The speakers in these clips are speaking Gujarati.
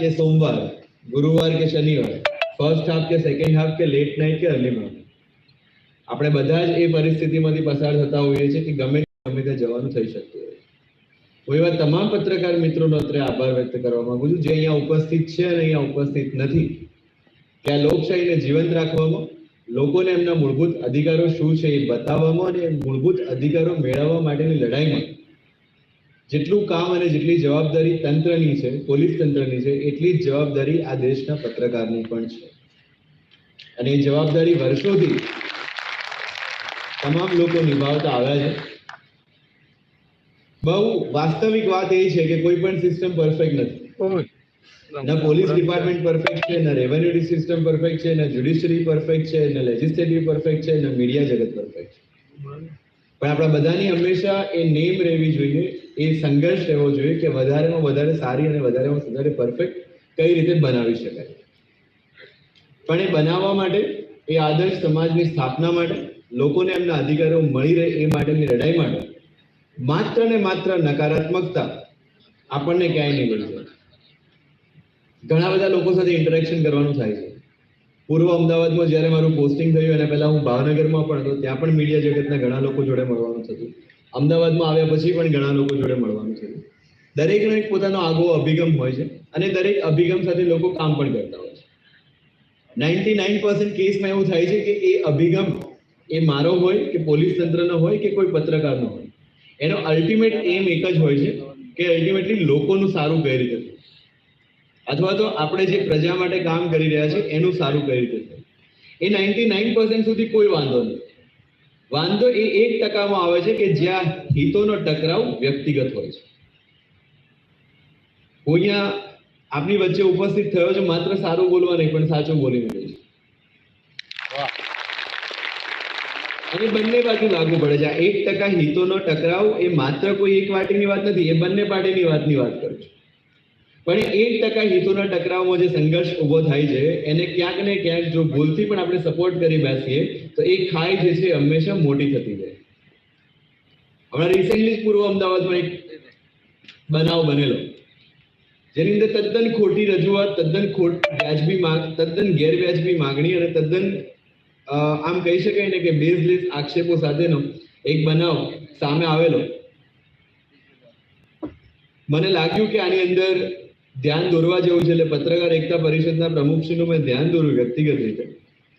કે સોમવાર ગુરુવાર કે શનિવાર ફર્સ્ટ હાફ કે સેકન્ડ હાફ કે લેટ નાઇટ કે અર્લી મોર્નિંગ આપણે બધા જ એ પરિસ્થિતિમાંથી પસાર થતા હોઈએ છીએ કે ગમે ગમે તે જવાનું થઈ શકતું હોય. હું એવા તમામ પત્રકાર મિત્રોનો અત્રે આભાર વ્યક્ત કરવા માંગુ છું, જે અહીંયા ઉપસ્થિત છે અને અહીંયા ઉપસ્થિત નથી. કે આ લોકશાહીને જીવંત રાખવામાં, લોકોને એમના મૂળભૂત અધિકારો શું છે એ બતાવવામાં અને મૂળભૂત અધિકારો મેળવવા માટેની લડાઈમાં જેટલું કામ અને જેટલી જવાબદારી તંત્રની છે પોલીસ તંત્રની છે એટલી જ જવાબદારી આ દેશના પત્રકારની પણ છે. અને એ જવાબદારી વર્ષોથી તમામ લોકો નિભાવતા આવ્યા છે. બહુ વાસ્તવિક વાત એ છે કે કોઈ પણ સિસ્ટમ પરફેક્ટ નથી. ના પોલીસ ડિપાર્ટમેન્ટ પરફેક્ટ છે ના રેવન્યુ સિસ્ટમ પરફેક્ટ છે ના જ્યુડિશિયરી પરફેક્ટ છે ના લેજિસ્લેટિવ પરફેક્ટ છે ના મીડિયા જગત પરફેક્ટ છે. પણ આપણા બધાની હંમેશા એ નેમ રહેવી જોઈએ, એ સંઘર્ષ રહેવો જોઈએ કે વધારેમાં વધારે સારી અને વધારેમાં વધારે પરફેક્ટ કઈ રીતે બનાવી શકાય. પણ એ બનાવવા માટે, એ આદર્શ સમાજની સ્થાપના માટે, લોકોને એમના અધિકારો મળી રહે એ માટેની લડાઈ માટે માત્ર ને માત્ર નકારાત્મકતા આપણને ક્યાંય નહીં મળી ઘણા બધા લોકો સાથે ઇન્ટરેક્શન કરવાનું થાય છે. પૂર્વ અમદાવાદમાં જ્યારે મારું પોસ્ટિંગ થયું, એના પહેલા હું ભાવનગરમાં પણ હતો, ત્યાં પણ મીડિયા જગતના ઘણા લોકો જોડે મળવાનું થતું. અમદાવાદમાં આવ્યા પછી પણ ઘણા લોકો જોડે મળવાનું થયું. દરેકનો એક પોતાનો આગો અભિગમ હોય છે અને દરેક અભિગમ સાથે લોકો કામ પણ કરતા હોય છે. નાઇન્ટી નાઇન પર્સન્ટ કેસમાં એવું થાય છે કે એ અભિગમ એ મારો હોય કે પોલીસ તંત્રનો હોય કે કોઈ પત્રકારનો હોય. એનો અલ્ટિમેટ એમ એક જ હોય છે કે અલ્ટિમેટલી લોકોનું સારું કઈ રીતે અથવા તો આપણે જે પ્રજા માટે કામ કરી રહ્યા છે એનું સારું કઈ રીતે થાય? એ નાઇન્ટી નાઇન પર્સન્ટ સુધી કોઈ વાંધો નથી વાંધો એ એક ટકામાં આવે છે કે જ્યાં હિતોનો ટકરાવ વ્યક્તિગત હોય છે. હું અહીંયા આપની વચ્ચે ઉપસ્થિત થયો છે માત્ર સારું બોલવા નહીં પણ સાચું બોલીને છે. અને બંને બાજુ લાગુ પડે છે. આ એક ટકા હિતોનો ટકરાવ એ માત્ર કોઈ એક પાર્ટીની વાત નથી એ બંને પાર્ટીની વાતની વાત કરું છું. પણ એક ટકા હિતોના ટકરાવમાં જે સંઘર્ષ ઊભો થાય છે, એને ક્યાંક ને ક્યાંક જો ભૂલથી પણ આપણે સપોર્ટ કરી બેસીએ, તો એ ખાઈ જે છે હંમેશા મોટી થતી જાય. હમણાં રિસેન્ટલી પૂર્વ અમદાવાદમાં એક બનાવ બનેલો, જેની અંદર તદ્દન ખોટી રજૂઆત, તદ્દન ખોટ વ્યાજબી માંગ, તદ્દન ગેરવ્યાજબી માગણી અને તદ્દન આમ કહી શકાય ને કે બેઝલેસ આક્ષેપો સાથેનો એક બનાવ સામે આવેલો. મને લાગ્યું કે આની અંદર ધ્યાન દોરવા જેવું છે એટલે પત્રકાર એકતા પરિષદના પ્રમુખશ્રીનું મેં ધ્યાન દોર્યું વ્યક્તિગત રીતે.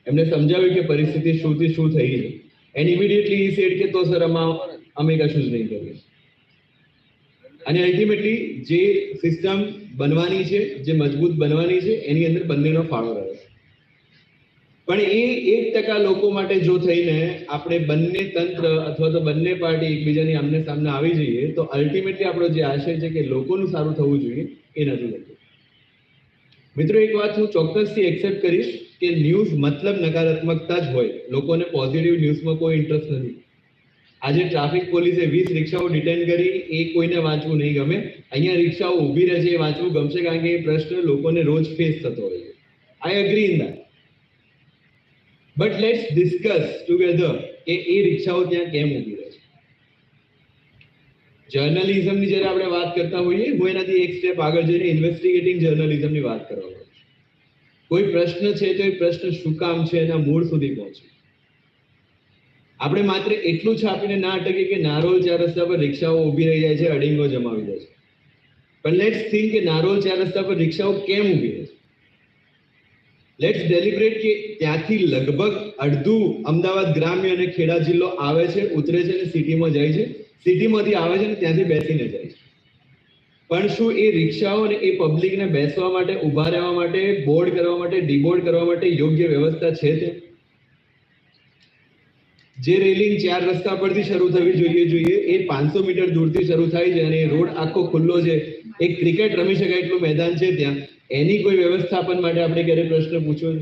એમને સમજાવ્યું કે પરિસ્થિતિ શુંથી શું થઈ છે. એન્ડ ઇમિડિયેટલી ઈ સેડ કે તો સર, આમાં અમે કશું જ નહીં કરીએ. અને અલ્ટિમેટલી જે સિસ્ટમ બનવાની છે, જે મજબૂત બનવાની છે, એની અંદર બંનેનો ફાળો રહ્યો પણ એ એક ટકા લોકો માટે જો થઈને આપણે બંને તંત્ર અથવા તો બંને પાર્ટી એકબીજાની આમને સામને આવી જઈએ, તો અલ્ટિમેટલી આપણો જે આશય છે કે લોકોનું સારું થવું જોઈએ, એ નથી થતું. મિત્રો, એક વાત હું ચોક્કસથી એક્સેપ્ટ કરીશ કે ન્યૂઝ મતલબ નકારાત્મકતા જ હોય. લોકોને પોઝિટિવ ન્યૂઝમાં કોઈ ઇન્ટરેસ્ટ નથી. આજે ટ્રાફિક પોલીસે વીસ રિક્ષાઓ ડિટેન કરી, એ કોઈને વાંચવું નહીં ગમે. અહીંયા રિક્ષાઓ ઊભી રહે છે એ વાંચવું ગમશે કારણ કે એ પ્રશ્ન લોકોને રોજ ફેસ થતો હોય છે. I agree in that but let's discuss together કે એ રિક્ષાઓ ત્યાં કેમ ઊભી રહે છે. જર્નલિઝમની જ્યારે આપણે વાત કરતા હોઈએ, હું એનાથી એક સ્ટેપ આગળ જઈને ઇન્વેસ્ટિગેટિંગ જર્નલિઝમની વાત કરવા માંગુ છું. કોઈ પ્રશ્ન છે તો એ પ્રશ્ન શું કામ છે એના મૂળ સુધી પહોંચે. આપણે માત્ર એટલું છાપીને ના અટકીએ કે નારોલ ચાર રસ્તા પર રિક્ષાઓ ઊભી રહી જાય છે, અડિંગો જમાવી દે છે. પણ લેટ્સ થિંક કે નારોલ ચાર રસ્તા પર રિક્ષાઓ કેમ ઊભી લેટ્સ ડેલિબ્રેટ કે ત્યાંથી લગભગ અડધું અમદાવાદ ગ્રામ્ય અને ખેડા જિલ્લો આવે છે, ઉતરે છે અને સિટીમાં જાય છે. સિટીમાંથી આવે છે અને ત્યાંથી બેસીને જાય છે. પણ શું એ રિક્ષાઓ અને એ પબ્લિકને બેસવા માટે, ઊભા રહેવા માટે બોર્ડ કરવા માટે ડીબોર્ડ કરવા માટે યોગ્ય વ્યવસ્થા છે તે જે રેલિંગ ચાર રસ્તા પરથી શરૂ થવી જોઈએ જોઈએ, એ પાંચસો મીટર દૂરથી શરૂ થાય છે અને રોડ આખો ખુલ્લો છે. એક ક્રિકેટ રમી શકાય એટલું મેદાન છે ત્યાં. એની કોઈ વ્યવસ્થાપન માટે આપણે ક્યારે પ્રશ્ન પૂછ્યો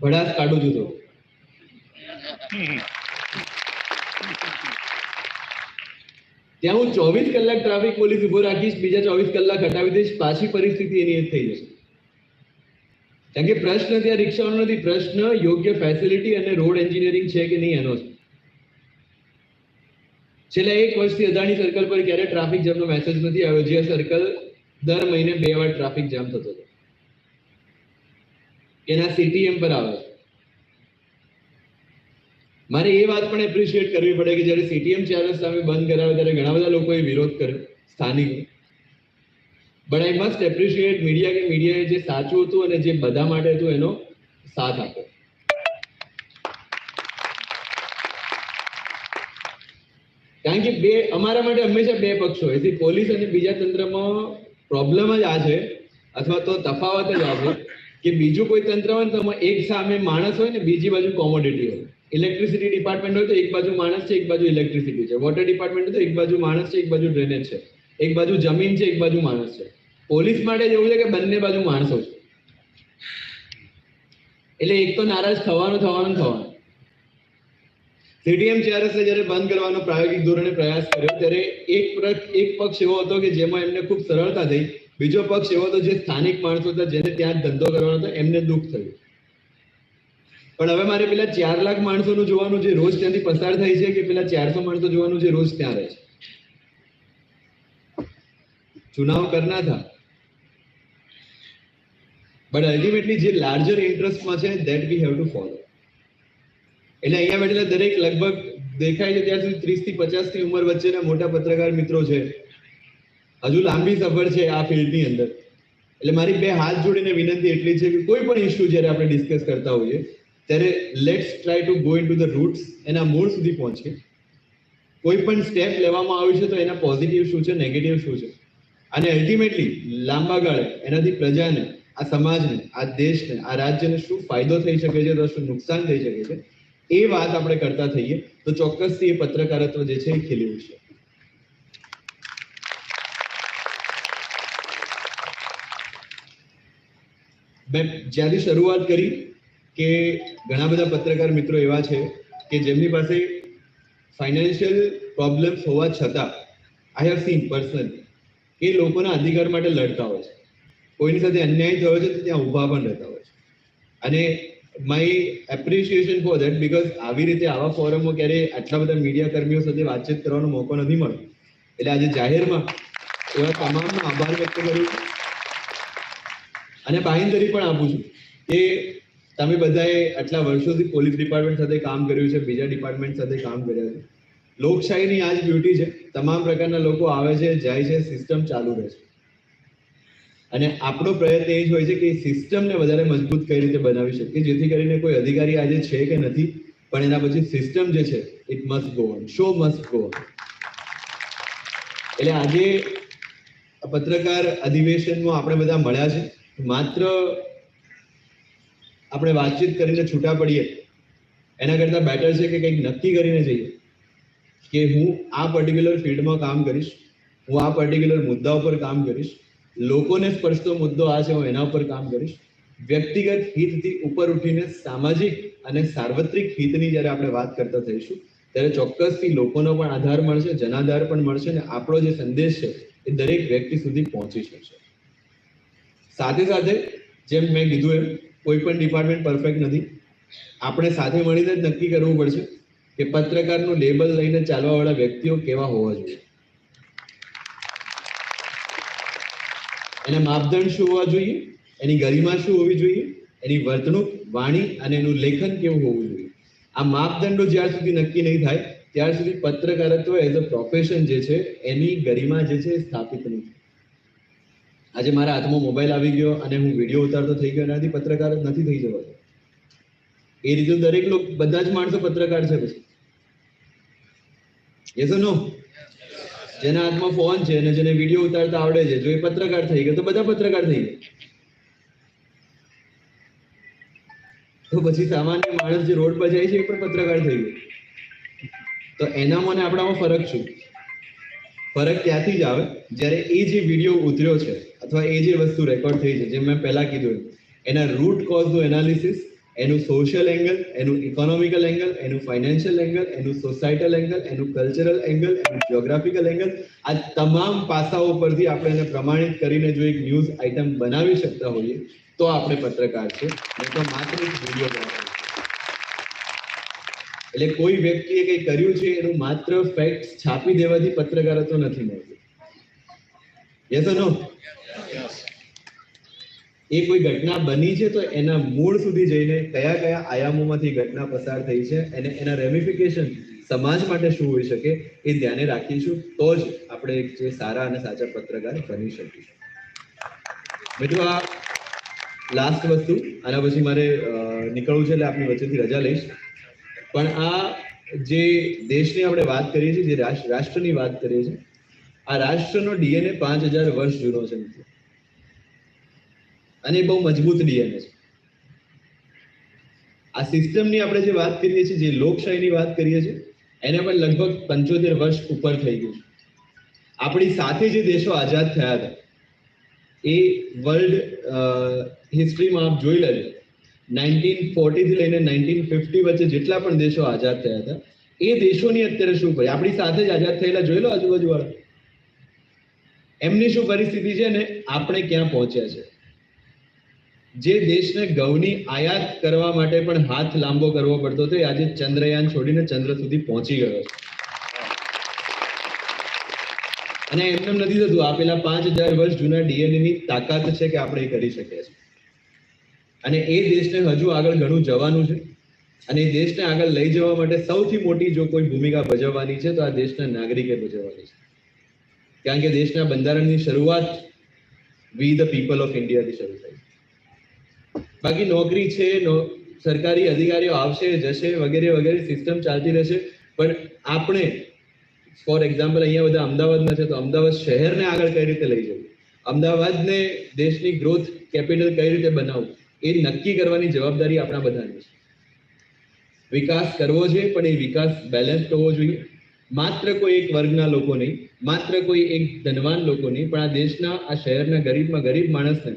ભડાસ કાઢું છું તો. ત્યાં હું ચોવીસ કલાક ટ્રાફિક પોલીસ ઊભો રાખીશ, બીજા ચોવીસ કલાક હટાવી દઈશ, પાછી પરિસ્થિતિ એની થઈ જશે. કારણ કે પ્રશ્ન ત્યાં રિક્ષાનો નથી. પ્રશ્ન યોગ્ય ફેસિલિટી અને રોડ એન્જિનિયરિંગ છે કે નહીં એનો છેલ્લા એક વર્ષથી અદાણી સર્કલ પર ક્યારે ટ્રાફિક જામનો મેસેજ નથી આવ્યો. જે સર્કલ દર મહિને બે વાર ટ્રાફિક જામ થતો હતો. એના સીટીએમ પર આવે મારે એ વાત પણ એપ્રિશિએટ કરવી પડે કે જ્યારે સીટીએમ ચેનલ સામે બંધ કરાવે ત્યારે ઘણા બધા લોકોએ વિરોધ કર્યો. સ્થાનિક. But I must appreciate media કે મીડિયાએ જે સાચું હતું અને જે બધા માટે હતું, એનો સાથ આપ્યો. કારણ કે બે, અમારા માટે હંમેશા બે પક્ષો હોય. છે પોલીસ અને બીજા તંત્રમાં પ્રોબ્લેમ જ આ છે, અથવા તો તફાવત જ આ છે, કે બીજું કોઈ તંત્ર હોય ને તો એક સામે માણસ હોય ને બીજી બાજુ કોમોડિટી હોય. ઇલેક્ટ્રિસિટી ડિપાર્ટમેન્ટ હોય તો એક બાજુ માણસ છે, એક બાજુ ઇલેક્ટ્રિસિટી છે. વોટર ડિપાર્ટમેન્ટ હોય તો એક બાજુ માણસ છે, એક બાજુ ડ્રેનેજ છે. એક બાજુ જમીન છે, એક બાજુ માણસ છે. પોલીસ માટે જેવું છે કે બંને બાજુ માણસો છે. એટલે એક તો નારાજ થવાનું થવાનું થવાનું. સીટીએમ ચેરસે જ્યારે બંધ કરવાનો પ્રાયોગિક ધોરણે પ્રયાસ કર્યો, ત્યારે એક એક પક્ષ એવો હતો કે જેમાં એમને ખૂબ સરળતા થઈ. બીજો પક્ષ એવો હતો જે સ્થાનિક માણસો હતા, જેને ત્યાં ધંધો કરવાનો હતો, એમને દુઃખ થયું. પણ હવે મારે પેલા ચાર લાખ માણસોનું જોવાનું જે રોજ ત્યાંથી પસાર થાય છે કે પેલા ચારસો માણસો જોવાનું જે રોજ ત્યાં રહે છે? ચુનાવ કરના થા બટ અલ્ટિમેટલી જે લાર્જર ઇન્ટરેસ્ટમાં છે that we have to follow એટલે અહીંયા બેઠેલા દરેક લગભગ દેખાય છે, ત્યાં સુધી ત્રીસથી પચાસની ઉંમર વચ્ચેના મોટા પત્રકાર મિત્રો છે. હજુ લાંબી સફર છે આ ફિલ્ડની અંદર. એટલે મારી બે હાથ જોડીને વિનંતી એટલી છે કે કોઈ પણ ઇશ્યુ જ્યારે આપણે ડિસ્કસ કરતા હોઈએ, ત્યારે let's try to go into the roots એના મૂળ સુધી પહોંચીએ. કોઈ પણ સ્ટેપ લેવામાં આવ્યું છે તો એના પોઝિટિવ શું છે નેગેટિવ શું છે? અને અલ્ટિમેટલી લાંબા ગાળે એનાથી પ્રજાને આ સમાજને, આ દેશને, આ રાજ્યને શું ફાયદો થઈ શકે છે તો શું નુકસાન થઈ શકે છે, એ વાત આપણે કરતા થઈએ. તો ચોક્કસથી એ પત્રકારત્વ જે છે એ ખીલી ઉઠશે મેં જ્યાંથી શરૂઆત કરી કે ઘણા બધા પત્રકાર મિત્રો એવા છે કે જેમની પાસે ફાઇનાન્શિયલ પ્રોબ્લેમ્સ હોવા છતાં, આઈ હેવ સીન પર્સનલી, એ લોકોના અધિકાર માટે લડતા હોય છે. કોઈની સાથે અન્યાય થયો છે ત્યાં ઊભા પણ રહેતા હોય છે. અને my appreciation for that because આવી રીતે આવા ફોરમો ક્યારે આટલા બધા મીડિયા કર્મીઓ સાથે વાતચીત કરવાનો મોકો નથી મળતો એટલે આજે જાહેરમાં એવા તમામનો આભાર વ્યક્ત કરું છું. અને બાહિંદરી પણ આપું છું કે તમે બધાએ આટલા વર્ષોથી પોલીસ ડિપાર્ટમેન્ટ સાથે કામ કર્યું છે, બીજા ડિપાર્ટમેન્ટ સાથે કામ કર્યા છે. લોકશાહીની આ જ બ્યુટી છે. તમામ પ્રકારના લોકો આવે છે, જાય છે સિસ્ટમ ચાલુ રહે છે. અને આપણો પ્રયત્ન એ જ હોય છે કે સિસ્ટમને વધારે મજબૂત કઈ રીતે બનાવી શકીએ, જેથી કરીને કોઈ અધિકારી આજે છે કે નથી, પણ એના પછી સિસ્ટમ જે છે it must go on show must go on એટલે આજે પત્રકાર અધિવેશનમાં આપણે બધા મળ્યા છે. માત્ર આપણે વાતચીત કરીને છૂટા પડીએ, એના કરતાં બેટર છે કે કંઈક નક્કી કરીને જઈએ, કે હું આ પર્ટિક્યુલર ફિલ્ડમાં કામ કરીશ, હું આ પર્ટિક્યુલર મુદ્દા ઉપર કામ કરીશ લોકોને સ્પર્શતો મુદ્દો આ છે, હું એના ઉપર કામ કરીશ. વ્યક્તિગત હિતથી ઉપર ઉઠીને સામાજિક અને સાર્વત્રિક હિતની જ્યારે આપણે વાત કરતા થઈશું, ત્યારે ચોક્કસથી લોકોનો પણ આધાર મળશે, જનાધાર પણ મળશે અને આપણો જે સંદેશ છે, એ દરેક વ્યક્તિ સુધી પહોંચી શકશે. સાથે સાથે, જેમ મેં કીધું એમ, કોઈ પણ ડિપાર્ટમેન્ટ પરફેક્ટ નથી. આપણે સાથે મળીને જ નક્કી કરવું પડશે કે પત્રકારનું લેબલ લઈને ચાલવાવાળા વ્યક્તિઓ કેવા હોવા જોઈએ. એના માપદંડ શું હોવા જોઈએ? એની ગરિમા શું હોવી જોઈએ? એની વર્તણૂક, વાણી અને એનું લેખન કેવું હોવું જોઈએ? આ માપદંડો જ્યાર સુધી નક્કી નહીં થાય, ત્યાર સુધી પત્રકારત્વ એઝ અ પ્રોફેશન જે છે, એની ગરિમા જે છે સ્થાપિત નહીં આજે મારા હાથમાં મોબાઈલ આવી ગયો અને હું વીડિયો ઉતારતો થઈ ગયો, એનાથી પત્રકાર નથી થઈ જવાતો. એ રીતે દરેક લોકો, બધા જ માણસો પત્રકાર છે પછી. યસ નો જેના હાથમાં ફોન છે અને જેને વીડિયો ઉતારતા આવડે છે, જો એ પત્રકાર થઈ ગયો તો બધા પત્રકાર થઈ ગયા. તો પછી સામાન્ય માણસ જે રોડ પર જાય છે એ પણ પત્રકાર થઈ ગયો. તો એનામાં અને આપણામાં ફરક શું? ફરક ત્યાંથી જ આવે, જ્યારે એ જે વીડિયો ઉતર્યો છે, અથવા એ જે વસ્તુ રેકોર્ડ થઈ છે જે મેં પહેલા કીધું એના રૂટ કોઝનું એનાલિસિસ એનું સોશિયલ એંગલ એનું ઇકોનોમિકલ એંગલ એનું ફાઇનાન્શિયલ એંગલ એનું સોસાયટલ એંગલ એનું કલ્ચરલ એંગલ એનું જ્યોગ્રાફિકલ એંગલ આ તમામ પાસાઓ પરથી આપણે એને પ્રમાણિત કરીને જો એક ન્યૂઝ આઇટમ બનાવી શકતા હોઈએ, તો આપણે પત્રકાર છે. નહીં તો માત્ર એક વીડિયો એટલે કોઈ વ્યક્તિએ કંઈ કર્યું છે, એનું માત્ર ફેક્ટ છાપી દેવાથી પત્રકારત્વ નથી મળતું. યસ નો એ કોઈ ઘટના બની છે તો એના મૂળ સુધી જઈને કયા કયા આયામોમાંથી ઘટના પસાર થઈ છે અને એના રેમિફિકેશન સમાજ માટે શું હોઈ શકે એ ધ્યાને રાખીશું. તો જ આપણે એક જે સારા અને સાચા પત્રકાર બની શકીશું. મિત્રો, આ લાસ્ટ વસ્તુ, આના પછી મારે નીકળવું છે એટલે આપની વચ્ચેથી રજા લઈશ. પણ આ જે દેશની આપણે વાત કરીએ છીએ, જે રાષ્ટ્રની વાત કરીએ છીએ, આ રાષ્ટ્રનો ડીએનએ પાંચ હજાર વર્ષ જૂનો છે મિત્રો. અને બહુ મજબૂત ડીએનએ છે. આ સિસ્ટમની આપણે જે વાત કરીએ છીએ, જે લોકશાહીની વાત કરીએ છીએ, એને પણ લગભગ પંચોતેર વર્ષ ઉપર થઈ ગયું છે. આપણી સાથે જે દેશો આઝાદ થયા હતા, એ વર્લ્ડ હિસ્ટ્રીમાં આપ જોઈ લેજો. નાઇન્ટીન ફોર્ટીથી લઈને નાઇન્ટીન ફિફ્ટી વચ્ચે જેટલા પણ દેશો આઝાદ થયા હતા, એ દેશોની અત્યારે શું કરી આપણી સાથે જ આઝાદ થયેલા જોઈ લો આજુબાજુ વાળા એમની શું પરિસ્થિતિ છે ને? આપણે ક્યાં પહોંચ્યા છે? જે દેશને ઘઉંની આયાત કરવા માટે પણ હાથ લાંબો કરવો પડતો હતો, એ આજે ચંદ્રયાન છોડીને ચંદ્ર સુધી પહોંચી ગયો છે. અને એમને નથી થતું આ પેલા પાંચ હજાર વર્ષ જૂના ડીએનએ ની તાકાત છે કે આપણે એ કરી શકીએ છીએ. અને એ દેશને હજુ આગળ ઘણું જવાનું છે. અને એ દેશને આગળ લઈ જવા માટે સૌથી મોટી જો કોઈ ભૂમિકા ભજવવાની છે, તો આ દેશના નાગરિકે ભજવવાની છે. કારણ કે દેશના બંધારણની શરૂઆત વી ધ પીપલ ઓફ ઇન્ડિયાથી શરૂ થઈ. બાકી નોકરી છે સરકારી અધિકારીઓ આવશે, જશે, વગેરે વગેરે સિસ્ટમ ચાલતી રહેશે. પણ આપણે ફોર એક્ઝામ્પલ અહીંયા બધા અમદાવાદમાં છે, તો અમદાવાદ શહેરને આગળ કઈ રીતે લઈ જવું? અમદાવાદને દેશની ગ્રોથ કેપિટલ કઈ રીતે બનાવવું? એ નક્કી કરવાની જવાબદારી આપણા બધાની છે. વિકાસ કરવો છે, પણ એ વિકાસ બેલેન્સ કરવો જોઈએ. માત્ર કોઈ એક વર્ગના લોકો નહીં, માત્ર કોઈ એક ધનવાન લોકો નહીં, પણ આ દેશના, આ શહેરના ગરીબમાં ગરીબ માણસને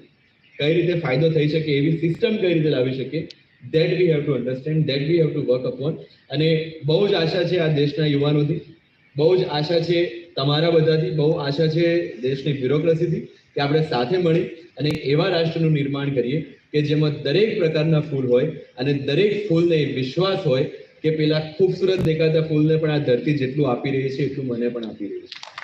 કઈ રીતે ફાયદો થઈ શકે એવી સિસ્ટમ કઈ રીતે લાવી શકે that we have to understand that we have to work upon અને બહુ જ આશા છે આ દેશના યુવાનોથી. બહુ જ આશા છે તમારા બધાથી, બહુ આશા છે દેશની બ્યુરોક્રસીથી કે આપણે સાથે મળી અને એવા રાષ્ટ્રનું નિર્માણ કરીએ કે જેમાં દરેક પ્રકારના ફૂલ હોય અને દરેક ફૂલને વિશ્વાસ હોય કે પેલા ખૂબસૂરત દેખાતા ફૂલને પણ આ ધરતી જેટલું આપી રહી છે, એટલું મને પણ આપી રહી છે.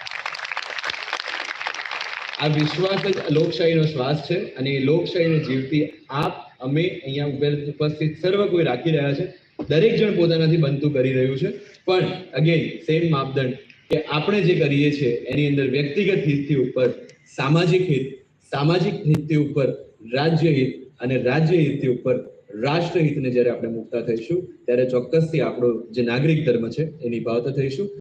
આ વિશ્વાસ જ લોકશાહીનો શ્વાસ છે અને એ લોકશાહીને જીવતી આપ, અમે અહીંયા ઉભેલ ઉપસ્થિત સર્વ કોઈ રાખી રહ્યા છે. દરેક જણ પોતાનાથી બનતું કરી રહ્યું છે. પણ અગેન સેમ માપદંડ કે આપણે જે કરીએ છીએ, એની અંદર વ્યક્તિગત હિતથી ઉપર, સામાજિક હિત, સામાજિક હિતથી ઉપર, રાજ્ય હિત અને રાજ્ય હિતથી ઉપર, રાષ્ટ્ર હિતને જ્યારે આપણે મુકતા થઈશું, ત્યારે ચોક્કસથી આપણો જે નાગરિક ધર્મ છે, એ નિભાવતા થઈશું.